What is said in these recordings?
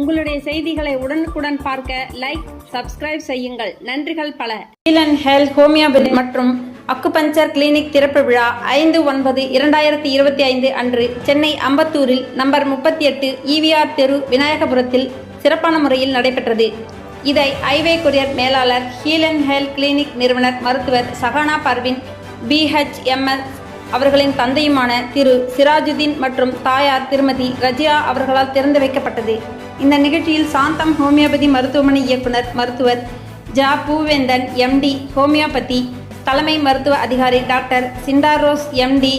உங்களுடைய செய்திகளை உடனுக்குடன் பார்க்க லைக் சப்ஸ்கிரைப் செய்யுங்கள். நன்றிகள் பல. ஹீலன் ஹெல் ஹோமியோபதி மற்றும் அக்குபஞ்சர் கிளினிக் திறப்பு விழா ஐந்து ஒன்பது இரண்டாயிரத்தி இருபத்தி ஐந்து அன்று சென்னை அம்பத்தூரில் நம்பர் முப்பத்தி எட்டு இவிஆர் தெரு விநாயகபுரத்தில் சிறப்பான முறையில் நடைபெற்றது. இதை ஐவே கொரியர் மேலாளர் ஹீலன் ஹெல் கிளினிக் நிறுவனர் மருத்துவர் சஹானா பர்வின் பிஹெச்எம்எஸ் அவர்களின் தந்தையுமான திரு சிராஜுதீன் மற்றும் தாயார் திருமதி ரஜியா அவர்களால் திறந்து வைக்கப்பட்டது. இந்த நிகழ்ச்சியில் சாந்தம் ஹோமியோபதி மருத்துவமனை இயக்குனர் மருத்துவர் ஜா. பூவேந்தன் எம்டி ஹோமியோபதி தலைமை மருத்துவ அதிகாரி டாக்டர் சிண்டாரோஸ் எம்டி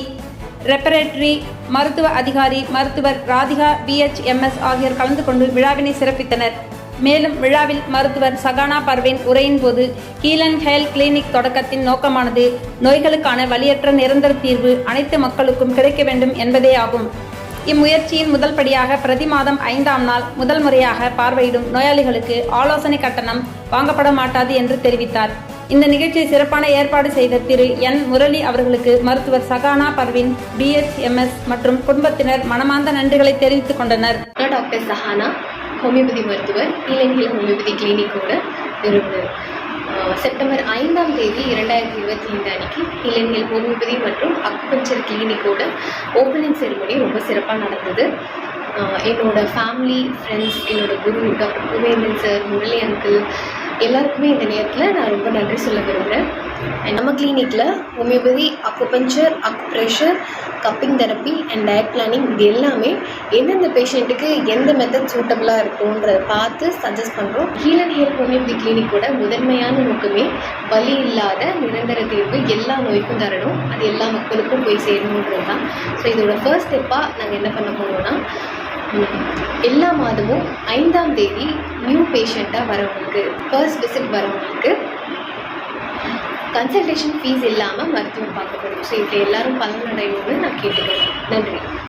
ரெப்பரேட்டரி மருத்துவ அதிகாரி மருத்துவர் ராதிகா பிஹெச்எம்எஸ் ஆகியோர் கலந்து கொண்டு விழாவினை சிறப்பித்தனர். மேலும் விழாவில் மருத்துவர் சகானா பர்வின் உரையின் போது கீலன் ஹெல்த் கிளினிக் தொடக்கத்தின் நோக்கமானது நோய்களுக்கான வலியற்ற நிரந்தர தீர்வு அனைத்து மக்களுக்கும் கிடைக்க வேண்டும் என்பதே ஆகும். இம்முயற்சியின் முதல் படியாக பிரதி மாதம் ஐந்தாம் நாள் முதல் முறையாக பார்வையிடும் நோயாளிகளுக்கு ஆலோசனை கட்டணம் வாங்கப்பட மாட்டாது என்று தெரிவித்தார். இந்த நிகழ்ச்சியை சிறப்பான ஏற்பாடு செய்த திரு என் முரளி அவர்களுக்கு மருத்துவர் சகானா பர்வின் பிஎச்எம்எஸ் மற்றும் குடும்பத்தினர் மனமார்ந்த நன்றிகளை தெரிவித்துக் கொண்டனர். டாக்டர் சஹானா ஹோமியோபதி மருத்துவர் இளநிலை ஹோமியோபதி கிளினிக்கோட நிறுவனர் செப்டம்பர் ஐந்தாம் தேதி இரண்டாயிரத்தி இருபத்தி ஐந்து அன்னைக்கு இளைஞர் ஹோமியோபதி மற்றும் அக்குபஞ்சர் கிளினிக்கோட ஓப்பனிங் செரிமனி ரொம்ப சிறப்பாக நடந்தது. என்னோட ஃபேமிலி ஃப்ரெண்ட்ஸ் என்னோட குரு doctor Puvendhan sir Murali uncle எல்லாருக்குமே இந்த நேரத்தில் நான் ரொம்ப நன்றி சொல்ல விரும்புகிறேன் நம்ம கிளினிக்கில் homeopathy acupuncture acupressure cupping therapy and diet planning இது எல்லாமே எந்தெந்த பேஷண்ட்டுக்கு எந்த மெத்தட் சூட்டபுளாக இருக்கும்ன்றதை பார்த்து சஜஸ்ட் பண்ணுறோம் ஹீலன் ஹியர் ஹோமியோபதி கிளினிக்கோட முதன்மையான நோக்கமே வலி இல்லாத நிரந்தர தீர்வு எல்லா நோய்க்கும் தரணும். அது எல்லா மக்களுக்கும் போய் சேரணுன்றது தான். ஸோ இதோட ஃபர்ஸ்ட் ஸ்டெப்பாக நாங்கள் என்ன பண்ண போகிறோம்னா எல்லா மாதமும் ஐந்தாம் தேதி நியூ பேஷண்ட்டாக வரவங்களுக்கு ஃபர்ஸ்ட் விசிட் வரவங்களுக்கு கன்சல்டேஷன் ஃபீஸ் இல்லாமல் மருத்துவம் பார்க்கப்படும் ஸோ இதில் எல்லாரும் பலனடையணும்னு நான் கேட்டுக்கிறேன். நன்றி.